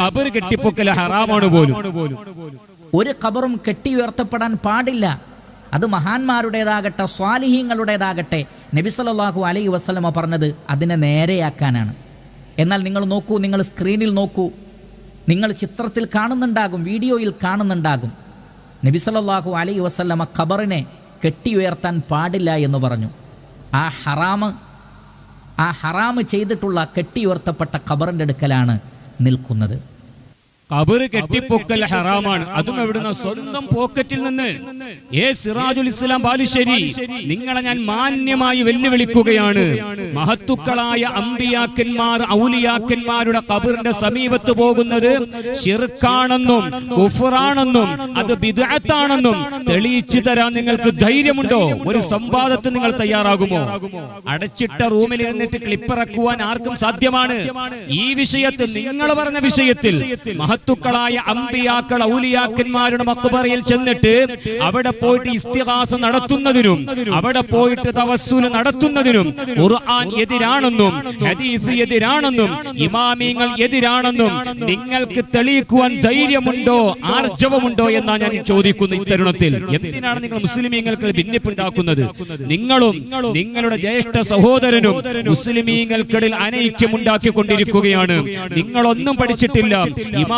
കബർ കെട്ടിപ്പൊക്കൽ ഹറാമാണ് പോലും. ഒരു കബറും കെട്ടി ഉയർത്തപ്പെടാൻ പാടില്ല. അത് മഹാന്മാരുടേതാകട്ടെ സ്വാലിഹീങ്ങളുടേതാകട്ടെ നബി സല്ലല്ലാഹു അലൈഹി വസല്ലമ പറഞ്ഞത് അതിനെ നേരെയാക്കാനാണ്. എന്നാൽ നിങ്ങൾ നോക്കൂ നിങ്ങൾ സ്ക്രീനിൽ നോക്കൂ. നിങ്ങൾ ചിത്രത്തിൽ കാണുന്നുണ്ടാകും വീഡിയോയിൽ കാണുന്നുണ്ടാകും. നബി സല്ലല്ലാഹു അലൈഹി വസല്ലമ ഖബറിനെ കെട്ടി ഉയർത്താൻ പാടില്ല എന്ന് പറഞ്ഞു. ആ ഹറാമ് ആ ഹറാമ് ചെയ്തിട്ടുള്ള കെട്ടി ഉയർത്തപ്പെട്ട ഖബറിന്റെ അടുക്കലാണ് നിൽക്കുന്നത്. കബർ കെട്ടിപ്പൊക്കൽ ഹറാമാണ്. അതും എവിടുന്ന സ്വന്തം പോക്കറ്റിൽ നിന്ന്. ഏ സിറാജുൽ ഇസ്ലാം ബാലുശ്ശേരി നിങ്ങളെ ഞാൻ മാന്യമായി വെല്ലുവിളിക്കുകയാണ്. മഹത്തുക്കളായ അമ്പിയാക്കന്മാർ ഔലിയാക്കന്മാരുടെ കബറിന്റെ സമീപത്ത് പോകുന്നത് ഷിർക്കാണെന്നും കുഫറാണെന്നും അത് ബിദാത്താണെന്നും തെളിയിച്ചു തരാൻ നിങ്ങൾക്ക് ധൈര്യമുണ്ടോ? ഒരു സംവാദത്തിന് നിങ്ങൾ തയ്യാറാകുമോ? അടച്ചിട്ട റൂമിൽ ഇരുന്നിട്ട് ക്ലിപ്പിറക്കുവാൻ ആർക്കും സാധ്യമാണ്. ഈ വിഷയത്തിൽ നിങ്ങൾ പറഞ്ഞ വിഷയത്തിൽ മഹത്തുക്കളായ അമ്പിയാക്കൾ ഔലിയാക്കന്മാരുടെ മക്കുപറയിൽ ചെന്നിട്ട് അവിടെ പോയിട്ട് ഇസ്തിഹാസ നടത്തുന്നതിനും അവിടെ പോയിട്ട് തവസ്സുൽ നടത്തുന്നതിനും ഖുർആൻ എതിരാണെന്നും ഹദീസ് എതിരാണെന്നും ഇമാമിങ്ങൾ എതിരാണെന്നും നിങ്ങൾക്ക് തെളിയിക്കുവാൻ ധൈര്യമുണ്ടോ ആർജവമുണ്ടോ എന്നാ ഞാൻ ചോദിക്കുന്നു ഇത്തരുണത്തിൽ. എന്തിനാണ് നിങ്ങൾ മുസ്ലിമീങ്ങൾക്ക് ഭിന്നിപ്പുണ്ടാക്കുന്നത്? നിങ്ങളും നിങ്ങളുടെ ജ്യേഷ്ഠ സഹോദരനും മുസ്ലിമീങ്ങൾക്കിടയിൽ അനൈക്യം അനൈക്യമുണ്ടാക്കിക്കൊണ്ടിരിക്കുകയാണ് നിങ്ങളൊന്നും പഠിച്ചിട്ടില്ല.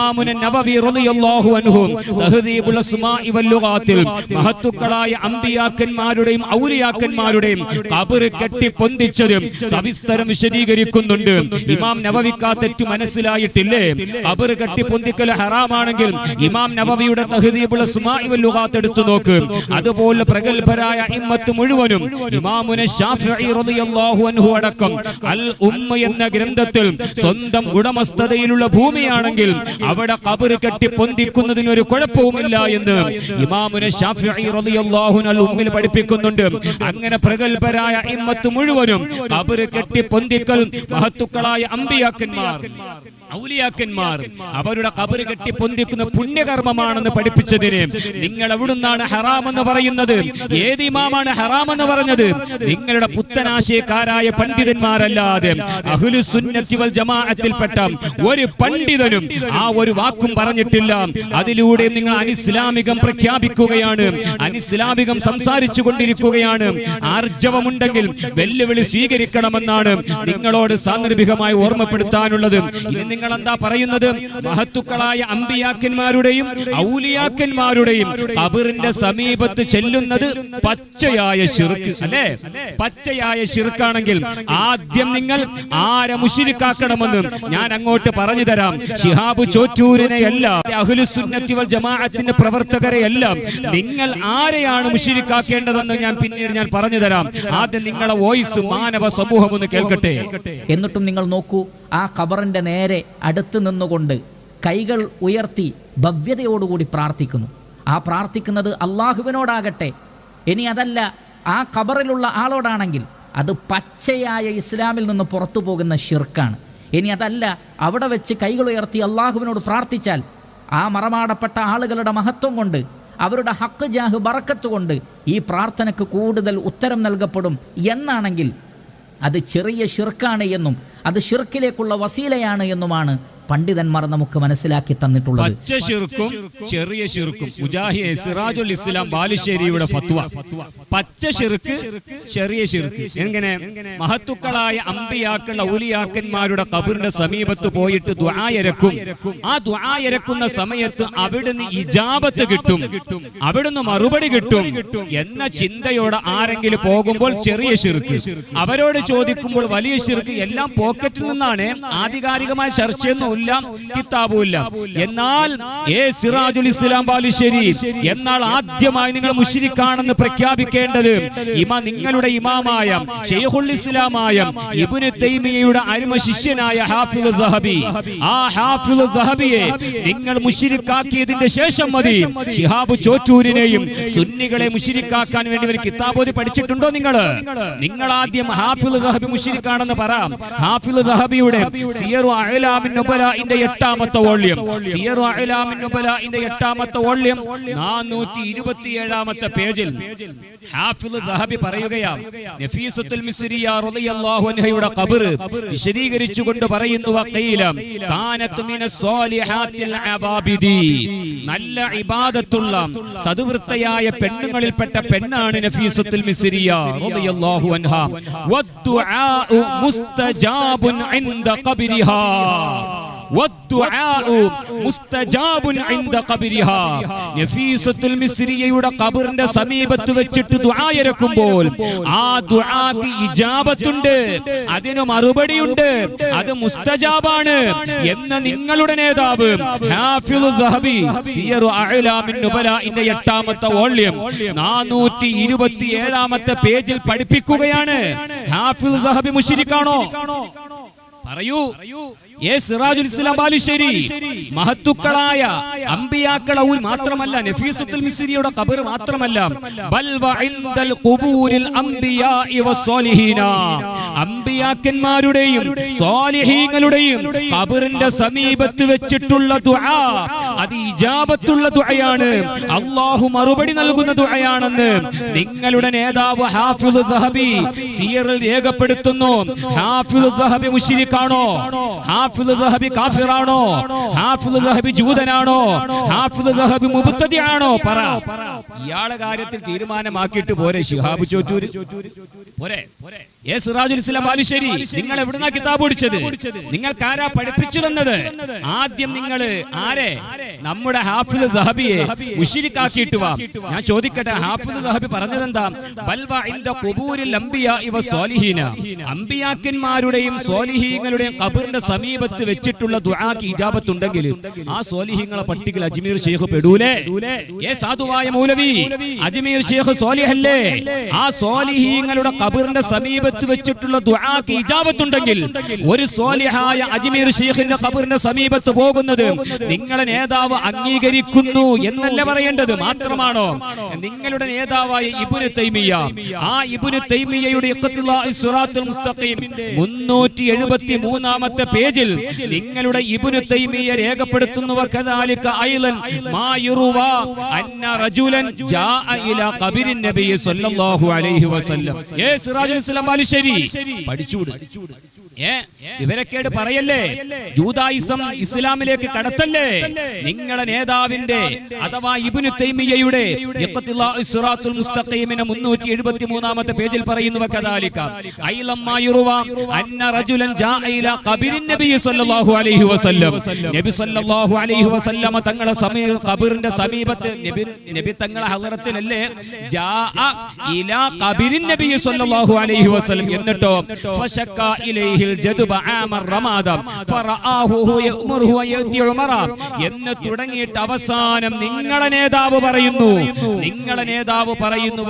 ഇമാമുന നവവി റളിയല്ലാഹു അൻഹു തഹ്ദീബുൽ അസ്മാഇ വൽ ലുഗാത്തിൽ മഹത്തുക്കളായ അമ്പിയാക്കന്മാരുടെയും ഔലിയാക്കന്മാരുടെയും ഖബർ കെട്ടി പൊന്തിച്ചതും സവിസ്തരം വിശദീകരിക്കുന്നുണ്ട്. ഇമാം നബവിക്കാ തെറ്റു മനസ്സിലായിട്ടില്ലേ? ഖബർ കെട്ടി പൊന്തിക്കൽ ഹറാമാണെങ്കിൽ ഇമാം നവവിയുടെ തഹ്ദീബുൽ അസ്മാഇ വൽ ലുഗാത്ത് എടുത്തു നോക്ക്. അതുപോലെ പ്രഗൽഭരായ ഇമ്മത്ത് മുഴുവനും ഇമാമുന ശാഫിഈ റളിയല്ലാഹു അൻഹു അടക്കം അൽ ഉമ്മ എന്ന ഗ്രന്ഥത്തിൽ സ്വന്തം ഉടമസ്ഥതയിലുള്ള ഭൂമിയാണെങ്കിൽ അവിടെ കബറ് കെട്ടി പൊന്തിക്കുന്നതിന് ഒരു കുഴപ്പവുമില്ല എന്ന് ഇമാമുന ഉമ്മിൽ പഠിപ്പിക്കുന്നുണ്ട്. അങ്ങനെ പ്രഗത്ഭരായ ഇമ്മത്ത് മുഴുവനും കബറ് കെട്ടി പൊന്തിക്കൽ മഹത്തുക്കളായ അമ്പിയാക്കന്മാർ ഔലിയാക്കന്മാർ അവരുടെ കബറ് കെട്ടി പൊന്തിക്കുന്ന പുണ്യകർമ്മമാണെന്ന് പഠിപ്പിച്ചതിന് നിങ്ങൾ എവിടുന്നാണ് ഹറാമെന്ന് പറയുന്നത്? ഏത് ഇമാമാണ് ഹറാമെന്ന് പറഞ്ഞത്? നിങ്ങളുടെ പുത്തനാശയക്കാരായ പണ്ഡിതന്മാരല്ലാതെ വൽ ജമാഅത്തിൽപ്പെട്ട ഒരു പണ്ഡിതനും ആ ഒരു വാക്കും പറഞ്ഞിട്ടില്ല. അതിലൂടെ നിങ്ങൾ അനിസ്ലാമികം പ്രഖ്യാപിക്കുകയാണ് അനിസ്ലാമികം സംസാരിച്ചു കൊണ്ടിരിക്കുകയാണ് ആർജവമുണ്ടെങ്കിൽ വെല്ലുവിളി സ്വീകരിക്കണമെന്നാണ് നിങ്ങളോട് സാന്ദർഭികമായി ഓർമ്മപ്പെടുത്താനുള്ളത്. ഇനി നിങ്ങൾ എന്താ പറയുന്നത്? മഹത്തുക്കളായ അമ്പിയാക്കന്മാരുടെയും ഔലിയാക്കന്മാരുടെയും കബറിന്റെ സമീപത്ത് ചെല്ലുന്നത് പച്ചയായ ശിർക്ക് അല്ലേ? പച്ചയായ ശിർക്കാണെങ്കിൽ ആദ്യം നിങ്ങൾ ആരെ മുഷിരിക്കാക്കണമെന്ന് ഞാൻ അങ്ങോട്ട് പറഞ്ഞു തരാം. ഷിഹാബ് ചോറ്റൂരിനെ എല്ലാം അഹ്ലുസുന്നത്തി വൽ ജമാഅത്തിന്റെ പ്രവർത്തകരെ എല്ലാം നിങ്ങൾ ആരെയാണ് മുഷിരിക്കാക്കേണ്ടതെന്ന് ഞാൻ പിന്നീട് ഞാൻ പറഞ്ഞു തരാം. ആദ്യം നിങ്ങളെ വോയിസ് മാനവ സമൂഹം ഒന്ന് കേൾക്കട്ടെ. എന്നിട്ടും നിങ്ങൾ നോക്കൂ ആ ഖബറിന്റെ നേരെ അടുത്ത് നിന്നുകൊണ്ട് കൈകൾ ഉയർത്തി ഭവ്യതയോടുകൂടി പ്രാർത്ഥിക്കുന്നു. ആ പ്രാർത്ഥിക്കുന്നത് അള്ളാഹുവിനോടാകട്ടെ. ഇനി അതല്ല ആ ഖബറിലുള്ള ആളോടാണെങ്കിൽ അത് പച്ചയായ ഇസ്ലാമിൽ നിന്ന് പുറത്തു പോകുന്ന ഷിർക്കാണ് ഇനി അതല്ല അവിടെ വെച്ച് കൈകൾ ഉയർത്തി അള്ളാഹുവിനോട് പ്രാർത്ഥിച്ചാൽ ആ മറമാടപ്പെട്ട ആളുകളുടെ മഹത്വം കൊണ്ട് അവരുടെ ഹക്ക് ജാഹ് ബറക്കത്ത് കൊണ്ട് ഈ പ്രാർത്ഥനയ്ക്ക് കൂടുതൽ ഉത്തരം നൽകപ്പെടും എന്നാണെങ്കിൽ അത് ചെറിയ ഷിർക്കാണ് എന്നും അത് ഷിർക്കിലേക്കുള്ള വസീലയാണ് എന്നുമാണ് പണ്ഡിതന്മാർ നമുക്ക് മനസ്സിലാക്കി തന്നിട്ടുള്ളത്. പച്ച ശിർക്കും ചെറിയ ശിർക്കും സിറാജുൽ ഇസ്ലാം ബാലുശ്ശേരിയുടെ ഫത്വ. പച്ച ശിർക്ക് ചെറിയ ശിർക്ക് എങ്ങനെ? മഹത്തുക്കളായ അമ്പിയാക്കൾ ഔലിയാക്കന്മാരുടെ കബറിന്റെ സമീപത്ത് പോയിട്ട് ദ്വായരക്കും ആ ദ്വായരക്കുന്ന സമയത്ത് അവിടുന്ന് ഇജാബത്ത് കിട്ടും. അവിടുന്ന് മറുപടി കിട്ടും. എന്ന ചിന്തയോടെ ആരെങ്കിലും പോകുമ്പോൾ ചെറിയ ശിർക്ക് അവരോട് ചോദിക്കുമ്പോൾ വലിയ ശിർക്ക് എല്ലാം പോക്കറ്റിൽ നിന്നാണ് ആധികാരികമായ ചർച്ചയൊന്നും ഇല്ല കിതാബും ഇല്ല എന്നാൽ ഏ സിറാജുൽ ഇസ്ലാം ബാലുശ്ശേരി എന്നാൽ ആദ്യമായി നിങ്ങൾ മുഷിരിക്കാണെന്ന് പ്രഖ്യാപിക്കേണ്ടത് ഇമ നിങ്ങളുടെ ഇമാമായ ഷെയ്ഖുൽ ഇസ്ലാമായ ഇബ്നു തൈമിയയുടെ അരുമ ശിഷ്യനായ ഹാഫിദ് ദഹബി. ആ ഹാഫിദ് ദഹബിയെ നിങ്ങൾ മുഷിരിക്കാക്കിയതിന്റെ ശേഷം മതി. ഷിഹാബ് ചോറ്റൂരിനെയും സുന്നികളെ മുഷിരിക്കാക്കാൻ വേണ്ടി ഒരു കിതാബോധി പഠിച്ചിട്ടുണ്ടോ നിങ്ങൾ നിങ്ങൾ ആദ്യം ഹാഫിദ് ദഹബി മുഷിരിക്കാണെന്ന് പറ. ഹാഫിദ് ദഹബിയുടെ സിയറു അഹ്ലാമിൻ നുബല നുബലാഇന്റെ എട്ടാമത്തെ വോള്യം. സിയറു അഅലാമിൻ നുബലാഇന്റെ എട്ടാമത്തെ വോള്യം. നാനൂറ്റി ഇരുപത്തിയേഴാമത്തെ പേജിൽ പറയുകയാണ്. നഫീസത്തുൽ മിസ്രിയ റളിയല്ലാഹു വിശദീകരിച്ചുകൊണ്ട് പറയുന്നു മിന സ്വാലിഹാത്തിൽ അബാബിദി. നല്ല ഇബാദത്തുള്ള പെണ്ണുങ്ങളിൽപ്പെട്ട പെണ്ണാണ് നഫീസത്തുൽ മിസ്രിയ റളിയല്ലാഹു ഇൻദ ഖബരിഹാ. നഫീസത്തുൽ ഖബറിന്റെ സമീപത്ത് വെച്ചിട്ട് ദുആ ഇറക്കുമ്പോൾ ആ ദുആക്ക് ഇജാബത്തുണ്ട് അതിന് മറുപടിയുണ്ട് അത് മുസ്തജാബാണ് എന്ന നിങ്ങളുടെ നേതാവ് എട്ടാമത്തെ വോള്യം നാനൂറ്റി ഇരുപത്തി ഏഴാമത്തെ പേജിൽ പഠിപ്പിക്കുകയാണ്. ദഹബി മുഷിരിക്കാണോ പറയൂ. സിറാജുൽ ഇസ്ലാം ബാലുശ്ശേരി മഹത്തുക്കളായ അമ്പിയാക്കള ഊൽ മാത്രമല്ല നഫീസത്തുൽ മിസ്രിയുടെ ഖബർ മാത്രമല്ല. ബൽ ഖുബൂരിൽ വസ്സാലിഹീന അമ്പിയാക്കന്മാരുടെയും സ്വാലിഹീങ്ങളുടെയും ഖബറിന്റെ സമീപത്ത് വെച്ചിട്ടുള്ള ദുആ. അത് ഇജാബത്തുള്ള ദുആയാണ്. അല്ലാഹു മറുപടി നൽകുന്ന ദുആയാണെന്ന് നിങ്ങളുടെ നേതാവ് ഹാഫിൽ ദഹബി സിയറിൽ രേഖപ്പെടുത്തുന്നു. ഹാഫിൽ ദഹബി മുശ്രിക്കാണോ? കാഫിറാണോ? ജൂതനാണോ? മുബത്തതിയാണോ പറ. ഇയാളെ കാര്യത്തിൽ തീരുമാനമാക്കിയിട്ട് പോരെ ശിഹാബ് ചോറ്റൂര്. പോരെ പോരെ. ഏ സിറാജുൽ ഇസ്ലാം ബാലുശ്ശേരി നിങ്ങൾ എവിടുന്നാ കിതാബ് ഓടിച്ചത്? നിങ്ങൾക്ക് ആരാ പഠിപ്പിച്ചു തന്നത്? ആദ്യം നിങ്ങൾ ആരെ? നമ്മുടെ ഹാഫിദ് ദഹബിയെ മുഷിരിക്കാക്കിയിട്ട് വാ. ഞാൻ ചോദിക്കട്ടെ ഹാഫിദ് ദഹബി പറഞ്ഞതെന്താ? അമ്പിയാക്കന്മാരുടെയും സോലിഹീങ്ങളുടെയും ഖബറിന്റെ സമീപത്ത് വെച്ചിട്ടുള്ള ദുആക്ക് ഇജാബത്ത് ഉണ്ടെങ്കിൽ ആ സ്വാലിഹീങ്ങളെ പട്ടികയിൽ അജ്മീർ ഷെയ്ഖ് പെടൂലേ? ഏ സാധുവായ മൗലവി അജ്മീർ ഷെയ്ഖ് സോലിഹല്ലേ ആ സ്വാലിഹീങ്ങളുടെ ഖബറിന്റെ സമീപത്ത് വെച്ചിട്ടുള്ള ദുആക്ക് ഇജാബത്ത് ഉണ്ടെങ്കിൽ ഒരു സ്വാലിഹായ അജ്മീർ ഷെയ്ഖിന്റെ ഖബറിന്റെ സമീപത്ത് പോകുന്നത് നിങ്ങളെ നേതാവ് അംഗീകരിക്കുന്നു എന്നല്ല പറയേണ്ടത് മാത്രമാണോ? നിങ്ങളുടെ നേതാവായ ഇബ്നു തൈമിയ ആ ഇബ്നു തൈമിയയുടെ മുസ്തഖീം മുന്നൂറ്റി എഴുപത്തി മൂന്നാമത്തെ പേജിൽ നിങ്ങളുടെ ഇബ്നു തൈമിയ രേഖപ്പെടുത്തുന്നു. വകദാലിക ഐലൻ ഏ? വിവരക്കേട് പറയല്ലേ? ജൂതായിസം ഇസ്ലാമിലേക്ക് കടത്തല്ലേ? നിങ്ങളെ നേതാവിന്റെ അഥവാ ഇബ്നു തൈമിയയുടെ മുസ്തഖീമിനെ 373ാമത്തെ പേജിൽ പറയുന്നു തങ്ങളെ സമീ ഖബറിന്റെ സമീപത്ത് നബി തങ്ങളെ ഹലറത്തിലല്ലേ എന്നിട്ടോ? എന്ന് തുടങ്ങിയിട്ട് അവസാനം നിങ്ങളെ നേതാവ് പറയുന്നു. നിങ്ങളെ നേതാവ് പറയുന്നു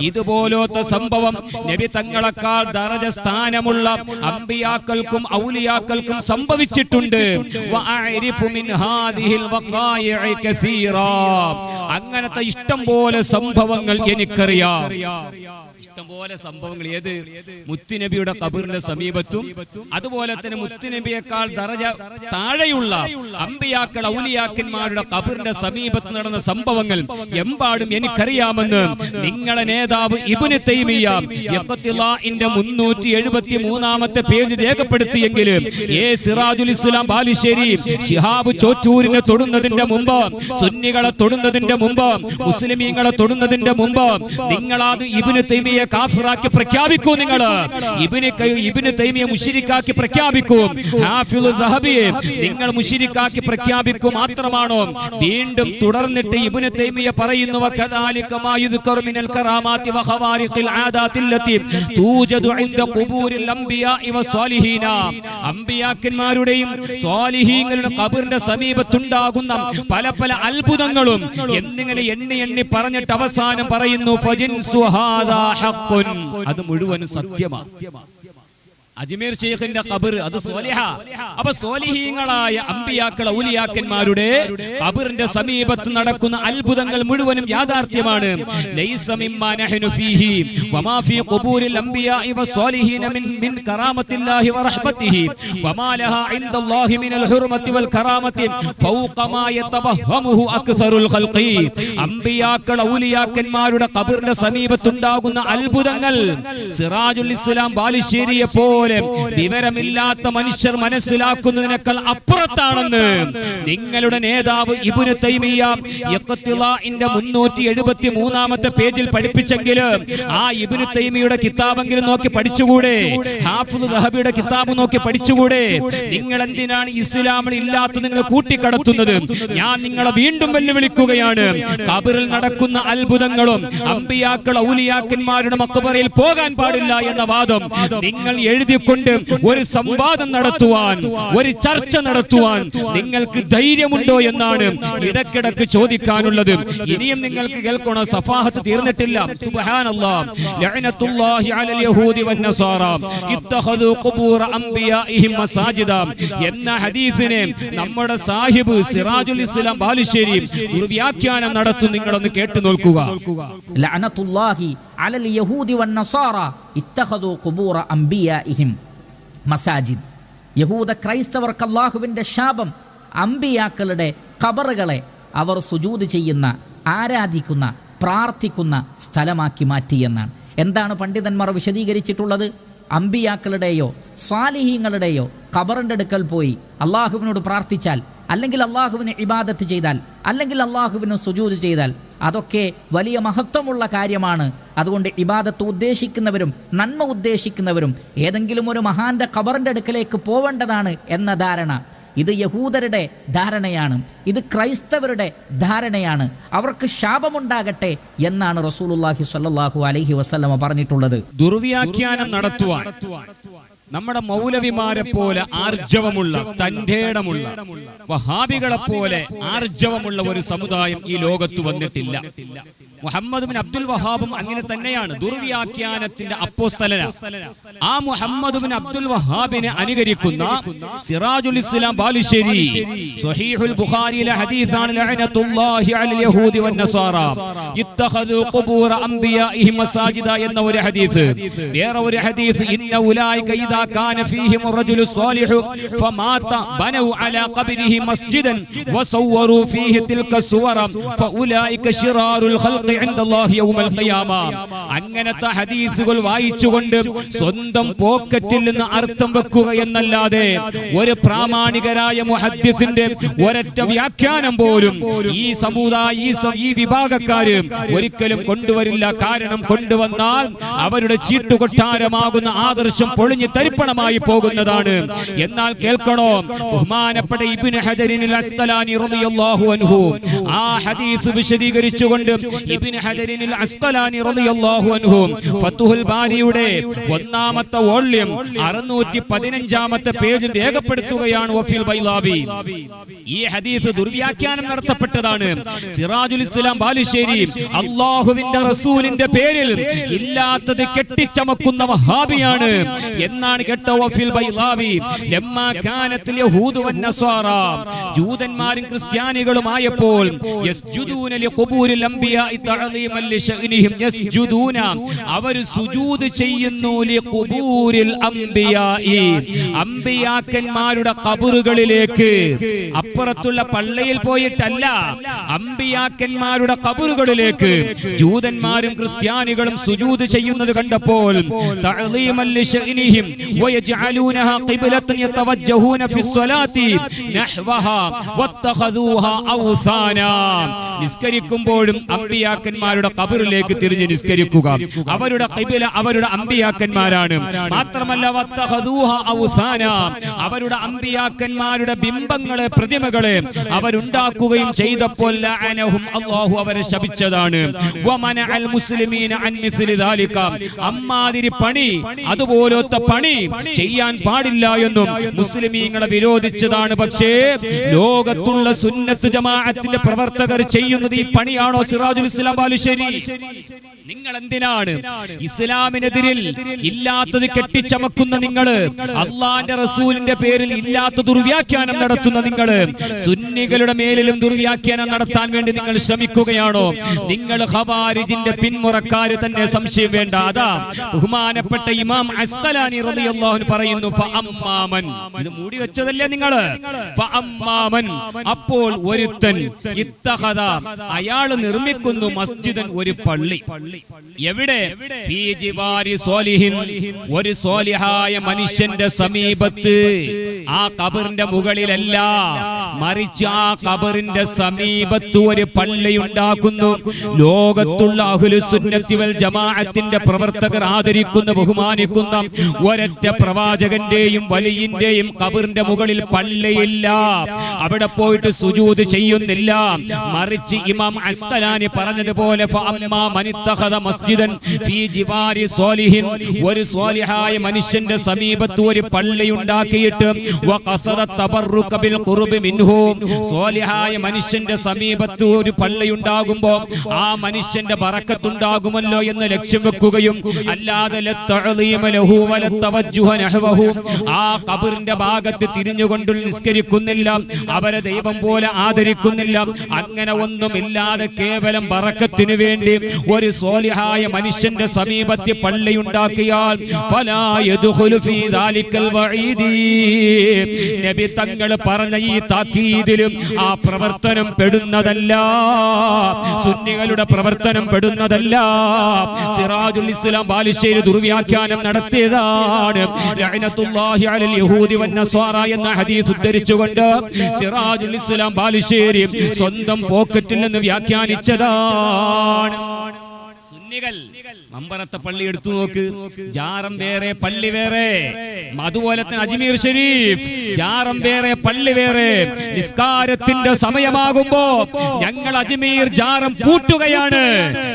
ഇതുപോലത്തെ സംഭവം നബി തങ്ങളെക്കാൾ ദറജ സ്ഥാനമുള്ള അമ്പിയാക്കൾക്കും ഔലിയാക്കൾക്കും സംഭവിച്ചിട്ടുണ്ട്. അങ്ങനത്തെ ഇഷ്ടം പോലെ സംഭവങ്ങൾ എനിക്കറിയാം. ഇഷ്ടംപോലെ സംഭവങ്ങൾ. ഏത്? മുത്തുനബിയുടെ കബറിന്റെ സമീപത്തും അതുപോലെ തന്നെ മുത്തുനബിയേക്കാൾ ദറജ താഴെയുള്ള അമ്പിയാക്കൾ ഔലിയാക്കന്മാരുടെ കബറിന്റെ സമീപത്ത് നടന്ന സംഭവങ്ങൾ എമ്പാടും എനിക്കറിയാമെന്ന് നിങ്ങളെ നേതാവ് ഇബുന് തൈമിയ യഖത്തിലാഇന്റെ മുന്നൂറ്റി എഴുപത്തി മൂന്നാമത്തെ പേജ് രേഖപ്പെടുത്തിയെങ്കിലും ഏ സിറാജുൽ ഇസ്ലാം ബാലുശ്ശേരി ശിഹാബ് ചോറ്റൂരിനെ തൊടുന്നതിന്റെ മുമ്പ് സുന്നികളെ തൊടുന്നതിന്റെ മുമ്പ് മുസ്ലിമീങ്ങളെ തൊടുന്നതിന്റെ മുമ്പ് നിങ്ങളാത് ഇബിന് തൈമിയെ കാഫിറാക്കി പ്രഖ്യാപിക്കൂ നിങ്ങൾ ഇബിന് ഇബിന് തൈമിയെ മുഷിരിക്കാക്കി പ്രഖ്യാപിക്കും. നിങ്ങൾ മുഷിരിക്കാക്കി പ്രഖ്യാപിക്കൂ മാത്രമാണോ? വീണ്ടും തുടർന്നിട്ട് ഇബിന് തൈമിയ പറയുന്നു അമ്പിയാക്കന്മാരുടെയും സ്വാലിഹീങ്ങളുടെ ഖബറിന്റെ സമീപത്തുണ്ടാകുന്ന പല പല അത്ഭുതങ്ങളും എന്നിങ്ങനെ എണ്ണി എണ്ണി പറഞ്ഞിട്ട് അവസാനം പറയുന്നു ഫജിൻ ഹാദാ ഹഖ്ഖുൻ. അത് മുഴുവനും സത്യമാണ് അജ്മീർ ഷെയ്ഖിന്റെ ഖബർ അത് സോലിഹ അപ്പൊ സോലിഹീങ്ങളായ അമ്പിയാക്കൾ ഔലിയാക്കന്മാരുടെ ഖബറിന്റെ സമീപത്ത് നടക്കുന്ന അത്ഭുതങ്ങൾ മുഴുവനും യാഥാർത്ഥ്യമാണ്. ലൈസ മിമ്മാ നഹ്നു ഫീഹി വമാ ഫീ ഖുബൂരിൽ അംബിയാഇ വസ്വാലിഹീന മിൻ മിൻ കറാമത്തില്ലാഹി വറഹ്മത്തിഹി വമാ ലഹാ ഇൻദല്ലാഹി മിനൽ ഹുർമത്തി വൽ കറാമത്തി. ഫൗഖ മാ യതവഹമുഹു അക്സറുൽ ഖൽഖി. അമ്പിയാക്കൾ ഔലിയാക്കന്മാരുടെ ഖബറിന്റെ സമീപത്തുണ്ടാകുന്ന അത്ഭുതങ്ങൾ സിറാജുൽ ഇസ്ലാം ബാലുശ്ശേരിയെ പോലെ വിവരമില്ലാത്ത മനുഷ്യർ മനസ്സിലാക്കുന്നതിനേക്കാൾ അപ്പുറത്താണെന്ന് നിങ്ങളുടെ നേതാവ് ഇബുന് തൈമിയ മുന്നൂറ്റി എഴുപത്തി മൂന്നാമത്തെ പേജിൽ പഠിപ്പിച്ചെങ്കിലും ആ ഇബുന് തൈമിയുടെ കിതാബെങ്കിലും നോക്കി പഠിച്ചുകൂടെ? ഹാഫുദ് ദഹബിയുടെ കിതാബ് നോക്കി പഠിച്ചുകൂടെ? നിങ്ങൾ എന്തിനാണ് ഇസ്ലാമിൽ ഇല്ലാത്ത നിങ്ങൾ കൂട്ടിക്കടത്തുന്നത്? ഞാൻ നിങ്ങളെ വീണ്ടും വെല്ലുവിളിക്കുകയാണ്. കബറിൽ നടക്കുന്ന അത്ഭുതങ്ങളും അമ്പിയാക്കൾ ഔലിയാക്കന്മാരുടെ മക്കബറയിൽ പോകാൻ പാടില്ല എന്ന വാദം നിങ്ങൾ എഴുതിക്കൊണ്ട് ഒരു സംവാദം നടത്തുവാൻ ഒരു ചർച്ച നടത്തുവാൻ നിങ്ങൾക്ക് ധൈര്യമുണ്ടോ എന്നാണ് ഇടക്കിടക്ക് ചോദിക്കാനുള്ളത്. ഇനിയും നിങ്ങൾക്ക് കേൾക്കണോ? സഫാഹത്ത് തീർന്നിട്ടില്ല. എന്ന ഹദീസിനെ നമ്മുടെ സാഹിബ് സിറാജുൽ ഇസ്ലാം ബാലുശ്ശേരി ഒരു വ്യാഖ്യാനം നടത്തും. നിങ്ങളൊന്ന് കേട്ടു നോക്കുക. അലൽ യഹൂദി വന്നസാറ ഇത്തഖദു ഖുബൂറ അംബിയാഇഹിം മസാജിദ്. യഹൂദ ക്രൈസ്തവർക്ക് അള്ളാഹുവിന്റെ ശാപം അമ്പിയാക്കളുടെ ഖബറുകളെ അവർ സുജൂത് ചെയ്യുന്ന ആരാധിക്കുന്ന പ്രാർത്ഥിക്കുന്ന സ്ഥലമാക്കി മാറ്റി എന്നാണ്. എന്താണ് പണ്ഡിതന്മാർ വിശദീകരിച്ചിട്ടുള്ളത്? അമ്പിയാക്കളുടെയോ സ്വാലിഹീങ്ങളുടെയോ ഖബറിന്റെ അടുക്കൽ പോയി അള്ളാഹുവിനോട് പ്രാർത്ഥിച്ചാൽ അല്ലെങ്കിൽ അള്ളാഹുവിന് ഇബാദത്ത് ചെയ്താൽ അല്ലെങ്കിൽ അള്ളാഹുവിന് സുജൂത് ചെയ്താൽ അതൊക്കെ വലിയ മഹത്വമുള്ള കാര്യമാണ്. അതുകൊണ്ട് ഇബാദത്ത് ഉദ്ദേശിക്കുന്നവരും നന്മ ഉദ്ദേശിക്കുന്നവരും ഏതെങ്കിലും ഒരു മഹാന്റെ ഖബറിന്റെ അടുക്കലേക്ക് പോവേണ്ടതാണ് എന്ന ധാരണ. ഇത് യഹൂദരുടെ ധാരണയാണ്. ഇത് ക്രൈസ്തവരുടെ ധാരണയാണ്. അവർക്ക് ശാപമുണ്ടാകട്ടെ എന്നാണ് റസൂലുള്ളാഹി സ്വല്ലല്ലാഹു അലൈഹി പറഞ്ഞിട്ടുള്ളത്. ദുർവ്യാഖ്യാനം നടത്തുവാൻ. നമ്മുടെ മൗലവിമാരെ പോലെ ആർജവമുള്ള തന്റേടമുള്ള വഹാബികളെ പോലെ ആർജവമുള്ള ഒരു സമുദായം ഈ ലോകത്ത് വന്നിട്ടില്ല. മുഹമ്മദ് ബിൻ അബ്ദുൽ വഹാബും അങ്ങനെ തന്നെയാണ് ദുർവ്യാഖ്യാനത്തിന്റെ അപ്പോസ്തലന. ആ മുഹമ്മദ് ബിൻ അബ്ദുൽ വഹാബിനെ അനുകരിക്കുന്ന സിറാജുൽ ഇസ്ലാം ബാലുശ്ശേരി സ്വഹീഹുൽ ബുഖാരിയിലെ ഹദീസാണ് ലഅനത്തുല്ലാഹി അലൽ യഹൂദി വൻ നസാറ. ഇത്തഖദു ഖുബൂറ അംബിയാഇഹി മസാജിദ എന്ന ഒരു ഹദീസ്. വേറെ ഒരു ഹദീസ് ഇന്ന ഉലൈക ഇദാ കാന ഫീഹിം റജുലു സ്വാലിഹു ഫമാത ബനഉ അലാ ഖബരിഹി മസ്ജിദൻ വസവ്വറു ഫീഹി തിൽക സുവറ ഫഉലൈക ശിറാറുൽ ഖൽഖി അങ്ങനത്തെ ഹദീസുകൾ വായിച്ചുകൊണ്ട് സ്വന്തം പോക്കറ്റിൽ നിന്ന് അർത്ഥം വെക്കുക എന്നല്ലാതെ ഒരു പ്രാമാണികരായ മുഹദ്സിന്റെ ഒരൊറ്റ വ്യാഖ്യാനം പോലും ഈ സമുദായ ഈ വിഭാഗക്കാര് ഒരിക്കലും കൊണ്ടുവരില്ല. കാരണം കൊണ്ടുവന്നാൽ അവരുടെ ചീട്ടുകൊട്ടാരമാകുന്ന ആദർശം പൊളിഞ്ഞു തരിപ്പണമായി പോകുന്നതാണ്. എന്നാൽ കേൾക്കണോ? ബഹുമാനപ്പെട്ട ഇബിൻ ഹജരിൻ ആ ഹദീസ് വിശദീകരിച്ചുകൊണ്ട് ഇബ്നു അസ്ഖലാനി റളിയല്ലാഹു ബാരിയുടെ ഒന്നാമത്തെ വോള്യം രേഖപ്പെടുത്തുകയാണ് ഈ ഹദീസ് ദുർവ്യാഖ്യാനം നടത്തപ്പെട്ടതാണ്. സിറാജുൽ ഇസ്ലാം ബാലുശ്ശേരി അള്ളാഹുവിന്റെ റസൂലിന്റെ പേരിൽ ഇല്ലാത്തത് കെട്ടിച്ചമക്കുന്ന വഹാബിയാണ് എന്നാണ് കേട്ട ലമ്മാ യഹൂദു ജൂതന്മാരും ക്രിസ്ത്യാനികളുമായപ്പോൾ യസ്ജുദൂന ലിഖുബൂരിൽ അംബിയാഇ തഅളീമൻ ലിശഅനിഹിം യസ്ജുദൂന. അവർ സുജൂദ് ചെയ്യുന്നു ലിഖുബൂരിൽ അംബിയാഇ അംബിയാക്കന്മാരുടെ ഖബറുകളിലേക്ക്. അപ്പുറത്തുള്ള പള്ളിയിൽ പോയിട്ടല്ല അംബിയാക്കന്മാരുടെ ഖബറുകളിലേക്ക്. ജൂതന്മാരും ക്രിസ്ത്യാനികളും സുജൂദ് ചെയ്യുന്നത് കണ്ടപ്പോൾ തഅളീമൻ ലിശഅനിഹിം വയജ്അലൂനഹ ഖിബ്ലത്തൻ യതവജ്ജഹൂന ഫിസ്സലാത്തി നഹ്വഹാ വത്തഖദൂഹാ ഔസാനാ. നിസ്കരിക്കുമ്പോഴും അമ്പിയാക്കന്മാരുടെ കബറിലേക്ക് തിരിഞ്ഞ് നിസ്കരിക്കുക. അവരുടെ കബില അവരുടെ അമ്പിയാക്കന്മാരാണ്. മാത്രമല്ല അവരുടെ അമ്പിയാക്കന്മാരുടെ ബിംബങ്ങളെ പ്രതിമകളെ അവരുണ്ടാക്കുകയും ചെയ്തപ്പോൾ അള്ളാഹു അവരെ ശപിച്ചതാണ്. അമ്മാതിരി പണി അതുപോലത്തെ പണി ചെയ്യാൻ പാടില്ല എന്നും മുസ്ലിമീങ്ങളെ വിരോധിച്ചതാണ്. പക്ഷേ ലോകത്തുള്ള സുന്നത്ത് ജമാഅത്തിന്റെ പ്രവർത്തകർ ചെയ്യുന്നത് ഈ പണിയാണോ സിറാജുൽ ഇസ്ലാം ബാലുശ്ശേരി നിങ്ങൾ എന്തിനാണ് ഇസ്ലാമിനെതിരിൽ ഇല്ലാത്തത് കെട്ടിച്ചമക്കുന്ന നിങ്ങൾ? അള്ളാന്റെ റസൂലിന്റെ പേരിൽ ഇല്ലാത്ത ദുർവ്യാഖ്യാനം നടത്തുന്ന നിങ്ങൾ. സുന്നികളുടെ മേലിലും ദുർവ്യാഖ്യാനം നടത്താൻ വേണ്ടി നിങ്ങൾ ശ്രമിക്കുകയാണോ? നിങ്ങൾ ഹവാരിജിന്റെ പിന്മുറക്കാര് തന്നെ സംശയം വേണ്ട. അതാ ബഹുമാനപ്പെട്ട ഇമാം അസ്തലാനി റളിയല്ലാഹു പറയുന്നു ഫഅമ്മാമൻ ഇത് മൂടി വെച്ചതല്ലേ നിങ്ങൾ? ഫഅമ്മാമൻ അപ്പോൾ ഒരുത്തൻ ഇത്തഖദ അയാൾ നിർമ്മിക്കുന്നു മസ്ജിദൻ ഒരു പള്ളി. എവിടെ? ഒരു സോലിഹായ മനുഷ്യന്റെ സമീപത്ത്. ആ കബറിന്റെ മുകളിലല്ല. മറിച്ച് ആ കബറിന്റെ സമീപത്ത് ഒരു പള്ളി ഉണ്ടാക്കുന്നു. ലോകത്തുള്ള അഹുലുസുന്നത്തിവൽ ജമാഅത്തിന്റെ പ്രവർത്തകർ ആദരിക്കുന്ന ബഹുമാനിക്കുന്ന. ഒരൊറ്റ പ്രവാചകന്റെയും വലിയന്റെയും കബറിന്റെ മുകളിൽ പള്ളിയില്ല. അവിടെ പോയിട്ട് സുജൂദ് ചെയ്യുന്നില്ല. മറിച്ച് ഇമാം അസ്തലാനി പറഞ്ഞതുപോലെ മസ്ജിദൻ ഫീ ജിവാരി ഒരു സ്വാലിഹായ മനുഷ്യന്റെ സമീപത്ത് ഒരു പള്ളി ഉണ്ടാക്കിയിട്ട് സ്വാലിഹായ മനുഷ്യന്റെ സമീപത്ത് ഒരു പള്ളിയുണ്ടാകുമ്പോ ആ മനുഷ്യന്റെ ബറക്കത്തുണ്ടാകുമല്ലോ എന്ന് ലക്ഷ്യം വെക്കുകയും അല്ലാതെ ആ കബറിന്റെ ഭാഗത്ത് തിരിഞ്ഞുകൊണ്ട് നിസ്കരിക്കുന്നില്ല. അവരെ ദൈവം പോലെ ആദരിക്കുന്നില്ല. അങ്ങനെ ഒന്നുമില്ലാതെ കേവലം ബറക്കത്തിന് വേണ്ടി ഒരു സോലിഹായ മനുഷ്യന്റെ സമീപത്തിൽ പള്ളിയുണ്ടാക്കിയാൽ ഫലാ നബി തങ്ങൾ പറഞ്ഞ ഈ താക്കീതിലും ആ പ്രവർത്തനം പെടുന്നതല്ല. സുന്നികളുടെ പ്രവർത്തനം പെടുന്നതല്ല. സിറാജുൽ ഇസ്ലാം ബാലുശ്ശേരി ദുർവ്യാഖ്യാനം നടത്തിയതാണ്. യഹൂദി എന്ന ഹദീസ് ഉദ്ധരിച്ചുകൊണ്ട് സിറാജുൽ ഇസ്ലാം ബാലുശ്ശേരി സ്വന്തം പോക്കറ്റിൽ നിന്ന് വ്യാഖ്യാനിച്ചതാണ്. സുന്നികൾ മമ്പറത്തെ പള്ളി എടുത്തു നോക്ക്. ജാറം വേറെ പള്ളി വേറെ അതുപോലെ തന്നെ അജ്മീർ ഷരീഫ്. ജാറം വേറെ പള്ളി വേറെ. നിസ്കാരത്തിന്റെ സമയമാകുമ്പോ ഞങ്ങൾ അജ്മീർ ജാറം പൂട്ടുകയാണ്.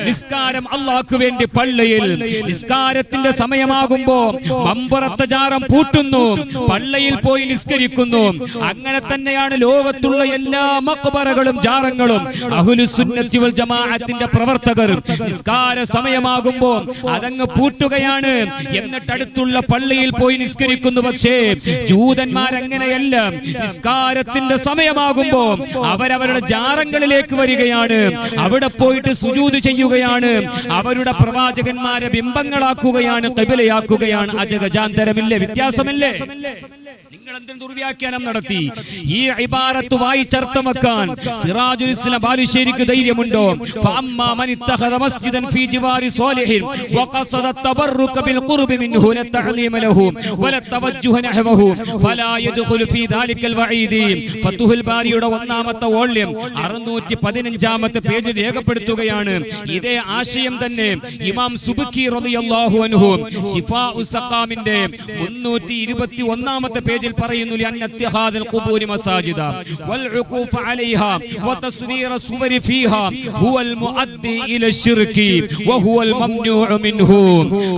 നിസ്കാരം അള്ളാഹ്ക്ക് വേണ്ടി പള്ളിയിൽ. നിസ്കാരത്തിന്റെ സമയമാകുമ്പോ മമ്പറത്തെ ജാറം പൂട്ടുന്നു. പള്ളിയിൽ പോയി നിസ്കരിക്കുന്നു. അങ്ങനെ തന്നെയാണ് ലോകത്തുള്ള എല്ലാ മക്ബറകളും ജാറങ്ങളും. അഹുലുസുന്നത്തിൽ ജമാഅത്തിന്റെ പ്രവർത്തകർ നിസ്കാര സമയമാകുമ്പോ അതങ്ങ് പൂട്ടുകയാണ്. എന്നിട്ട് അടുത്തുള്ള പള്ളിയിൽ പോയി നിസ്കരിക്കുന്നു. പക്ഷേ ജൂതന്മാരങ്ങനെയല്ല. നിസ്കാരത്തിന്റെ സമയമാകുമ്പോ അവരവരുടെ ജാറങ്ങളിലേക്ക് വരികയാണ്. അവിടെ പോയിട്ട് സുജൂത് ചെയ്യുകയാണ്. അവരുടെ പ്രവാചകന്മാരെ ബിംബങ്ങളാക്കുകയാണ് കബിലയാക്കുകയാണ് അജഗജാന്തരമില്ലേ? വ്യത്യാസമില്ലേ? നിങ്ങൾ എന്തിനു ദുർവ്യാഖ്യാനം നടത്തി. ഈ ഇബാറത്ത് വായിച്ചർത്ഥം വെക്കാൻ സിറാജുൽ ഇസ്ലാം ബാലുശ്ശേരിക്ക് ധൈര്യമുണ്ടോ? ഫഅമ്മാ മൻ ഇത്തഖദ മസ്ജിദൻ ഫീ ജിവാരി സ്വാലിഹിൻ വഖസദ തബറുക ബിൽ ഖുർബി മിൻഹു ലതഅലീമ ലഹു വലതവജ്ജുഹ നഹ്വഹു ഫലാ യദ്ഖുലു ഫീ ദാലിക്കൽ വഈദി ഫതുഹുൽ ബാരിയുടെ ഒന്നാമത്തെ വോള്യം 615 ആമത്തെ പേജ് രേഖപ്പെടുത്തുകയാണ്. ഇതേ ആശയം തന്നെ ഇമാം സുബക്കി റളിയല്ലാഹു അൻഹു ശിഫാഉ സഖാമിന്റെ 321ാമത്തെ പേജിൽ പറയുന്നു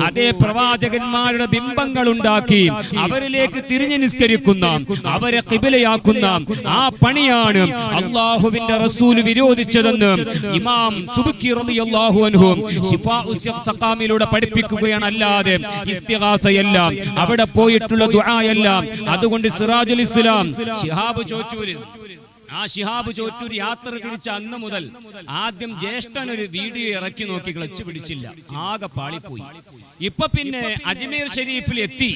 അതേ പ്രവാചകന്മാരുടെ ബിംബങ്ങൾ ഉണ്ടാക്കി അവരിലേക്ക് തിരിഞ്ഞു നിസ്കരിക്കുന്ന അവരെ കിബിലയാക്കുന്ന ആ പണിയാണ് അള്ളാഹുവിന്റെ റസൂൽ വിരോധിച്ചതെന്ന് ഇമാം സുബുക്കി റളിയല്ലാഹു അൻഹു സഖാമിലൂടെ പഠിപ്പിക്കുകയാണ്. അല്ലാതെ ഇസ്തിഹാസയല്ല അവിടെ പോയിട്ടുള്ള ദുആയല്ല. അത് അതുകൊണ്ട് സിറാജുൽ ഇസ്ലാം ശിഹാബ് ചോറ്റൂര്. ആ ശിഹാബ് ചോറ്റൂർ യാത്ര തിരിച്ച അന്ന് മുതൽ ആദ്യം ജ്യേഷ്ഠൻ ഒരു വീഡിയോ ഇറക്കി നോക്കി ക്ലച്ച് പിടിച്ചില്ല. ആകെ പാളിപ്പോയി. ഇപ്പൊ പിന്നെ അജ്മീർ ഷെരീഫിൽ എത്തി.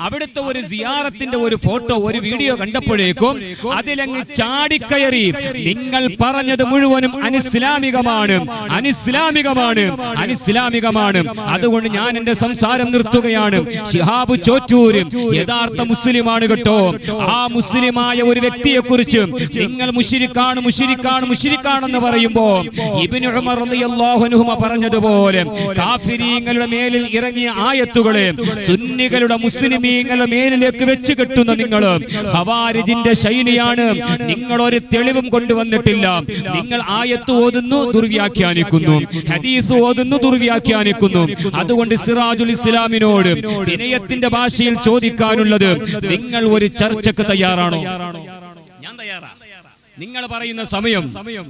അവിടുത്തെ ഒരു സിയാറത്തിന്റെ ഒരു ഫോട്ടോ ഒരു വീഡിയോ കണ്ടപ്പോഴേക്കും അതിലങ്ങ് ചാടിക്കയറി. നിങ്ങൾ പറഞ്ഞത് മുഴുവനും അനിസ്ലാമികമാണ്. അനിസ്ലാമികമാണ്. അനിസ്ലാമികമാണ്. അതുകൊണ്ട് ഞാൻ എന്റെ സംസാരം നിർത്തുകയാണ്. ഷിഹാബ് ചോറ്റൂര് യഥാർത്ഥ മുസ്ലിമാണ് കേട്ടോ. ആ മുസ്ലിമായ ഒരു വ്യക്തിയെ കുറിച്ച് നിങ്ങൾ മുഷിരിക്കാണ് മുഷിരിക്കാണ് മുഷിരിക്കാണെന്ന് പറയുമ്പോൾ ഇബ്നു ഉമർ പറഞ്ഞതുപോലെ കാഫിരീങ്ങളുടെ മേലിൽ ഇറങ്ങിയ ആയത്തുകളെ സുന്നികളുടെ മുസ്ലിമീങ്ങളുടെ മേലിലേക്ക് വെച്ച് കെട്ടുന്ന നിങ്ങൾ ഹവാരിജിന്റെ ശൈലിയാണ്. നിങ്ങൾ ഒരു തെളിവും കൊണ്ടുവന്നിട്ടില്ല. നിങ്ങൾ ആയത്ത് ഓതുന്നു ദുർവ്യാഖ്യാനിക്കുന്നു. ഹദീസ് ഓതുന്നു ദുർവ്യാഖ്യാനിക്കുന്നു. അതുകൊണ്ട് സിറാജുൽ ഇസ്ലാമിനോട് വിനയത്തിന്റെ ഭാഷയിൽ ചോദിക്കാനുള്ളത് നിങ്ങൾ ഒരു ചർച്ചക്ക് തയ്യാറാണോ? നിങ്ങൾ പറയുന്ന സമയം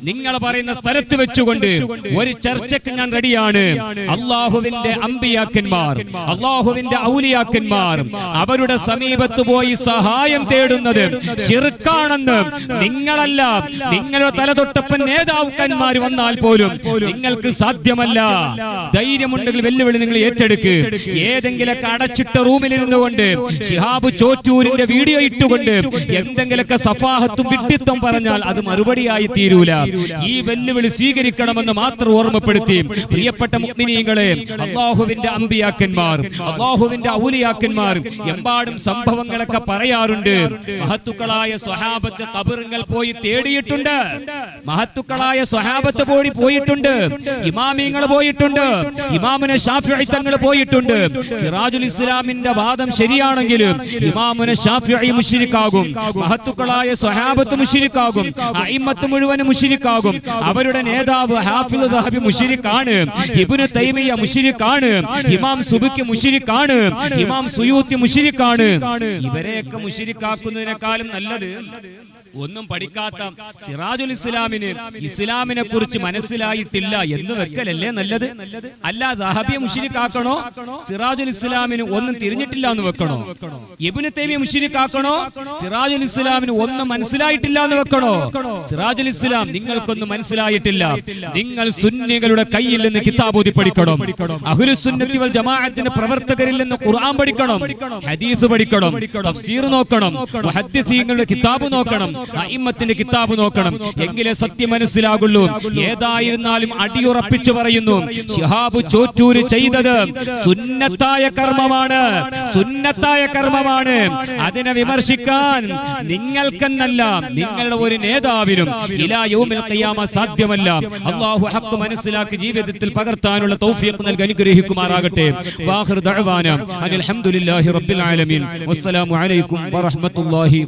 നിങ്ങൾ പറയുന്ന സ്ഥലത്ത് വെച്ചുകൊണ്ട് ഒരു ചർച്ചക്ക് ഞാൻ റെഡിയാണ്. അള്ളാഹുവിന്റെ അമ്പിയാക്കന്മാർ അള്ളാഹുവിന്റെ ഔലിയാക്കന്മാർ അവരുടെ സമീപത്ത് പോയി സഹായം തേടുന്നത് ശിർക്കാണെന്ന് നിങ്ങളല്ല നിങ്ങളുടെ തലതൊട്ടപ്പൻ നേതാക്കന്മാർ വന്നാൽ പോലും നിങ്ങൾക്ക് സാധ്യമല്ല. ധൈര്യമുണ്ടെങ്കിൽ വെല്ലുവിളി നിങ്ങൾ ഏറ്റെടുക്ക്. ഏതെങ്കിലൊക്കെ അടച്ചിട്ട റൂമിലിരുന്നു കൊണ്ട് ഷിഹാബ് ചോറ്റൂരിന്റെ വീഡിയോ ഇട്ടുകൊണ്ട് എന്തെങ്കിലൊക്കെ സഫാഹത്തും വിട്ടിത്വം പറഞ്ഞാൽ അത് മറുപടിയായി തീരൂല. ഈ വെല്ലുവിളി സ്വീകരിക്കണമെന്ന് മാത്രം ഓർമ്മപ്പെടുത്തി. പ്രിയപ്പെട്ട മുഗ്മിനീങ്ങളെ അള്ളാഹുവിന്റെ അമ്പിയാക്കന്മാർ അള്ളാഹുവിന്റെ ഔലിയാക്കന്മാർ എമ്പാടും സംഭവങ്ങളൊക്കെ പറയാറുണ്ട്. മഹത്തുക്കളായ സ്വഹാബത്ത് കബറുങ്ങൾ പോയി തേടിയിട്ടുണ്ട്. മഹത്തുക്കളായ സ്വഹാബത്ത് പോയി പോയിട്ടുണ്ട്. ഇമാമിങ്ങൾ പോയിട്ടുണ്ട്. ഇമാമുന തങ്ങൾ പോയിട്ടുണ്ട്. സിറാജുൽ ഇസ്ലാമിന്റെ വാദം ശരിയാണെങ്കിലും ഇമാമുന ഷാഫിഈ മുഷിരിക്കാകും മഹത്തുക്കളായ സ്വഹാബത്ത് മുശ്രിക്കാകും അയിമത്ത് മുഴുവനും മുഷിരിക്കാകും. അവരുടെ നേതാവ് ഹാഫിൽ ദഹബി മുഷിരിക്കാണ്. ഇബ്നു തൈമിയ മുഷിരിക്കാണ്. ഇമാം സുബിക്ക് മുഷിരിക്കാണ്. ഇമാം സുയൂത്തി മുഷിരിക്കാണ്. ഇവരെയൊക്കെ മുഷിരിക്കാക്കുന്നതിനേക്കാളും നല്ലത് ഒന്നും പഠിക്കാത്ത സിറാജുൽ ഇസ്ലാമിന് ഇസ്ലാമിനെ കുറിച്ച് മനസ്സിലായിട്ടില്ല എന്ന് വെക്കലല്ലേ നല്ലത്? അല്ല ദഹബിയെ മുഷിരിക്കാക്കണോ സിറാജുൽ ഇസ്ലാമിന് ഒന്നും തിരിഞ്ഞിട്ടില്ല എന്ന് വെക്കണോ? ഇബിന് തേമിയ മുഷിരിക്കാക്കണോ സിറാജുൽ ഇസ്ലാമിന് ഒന്നും മനസ്സിലായിട്ടില്ല എന്ന് വെക്കണോ? സിറാജുൽ ഇസ്ലാം നിങ്ങൾക്കൊന്നും മനസ്സിലായിട്ടില്ല. നിങ്ങൾ സുന്നികളുടെ കയ്യിൽ നിന്ന് കിതാബോധി പഠിക്കണം. അഹുലു സുന്നത്തി വൽ ജമാഅത്തിന്റെ പ്രവർത്തകരിൽ നിന്ന് ഖുർആൻ പഠിക്കണം. ഹദീസ് പഠിക്കണം. തഫ്സീർ നോക്കണം. മുഹദ്ദിസീങ്ങളുടെ കിതാബ് നോക്കണം. അയിമ്മത്തിന്റെ കിതാബ് നോക്കണം. എങ്കിലേ സത്യം മനസ്സിലാകുള്ളൂ. ഏതായിരുന്നാലും അടിയുറപ്പിച്ചു പറയുന്നു ഷിഹാബ് ചോറ്റൂര് ചെയ്തത് സുന്നത്തായ കർമ്മമാണ് സുന്നത്തായ കർമ്മമാണ്. അതിനെ വിമർശിക്കാൻ നിങ്ങൾക്കെന്നല്ല നിങ്ങളുടെ ഒരു നേതാവിനും ഇലാ യൗമിൽ ഖിയാമ സാധ്യമല്ല. അള്ളാഹു ഹക്ക് മനസ്സിലാക്കി ജീവിതത്തിൽ പകർത്താനുള്ള തൗഫീഖ് നൽകി അനുഗ്രഹിക്കുമാറാകട്ടെ. വാഹിർ ദഅവാന അനിൽ ഹംദുലില്ലാഹി റബ്ബിൽ ആലമീൻ. വസ്സലാമു അലൈക്കും വറഹ്മത്തുള്ളാഹി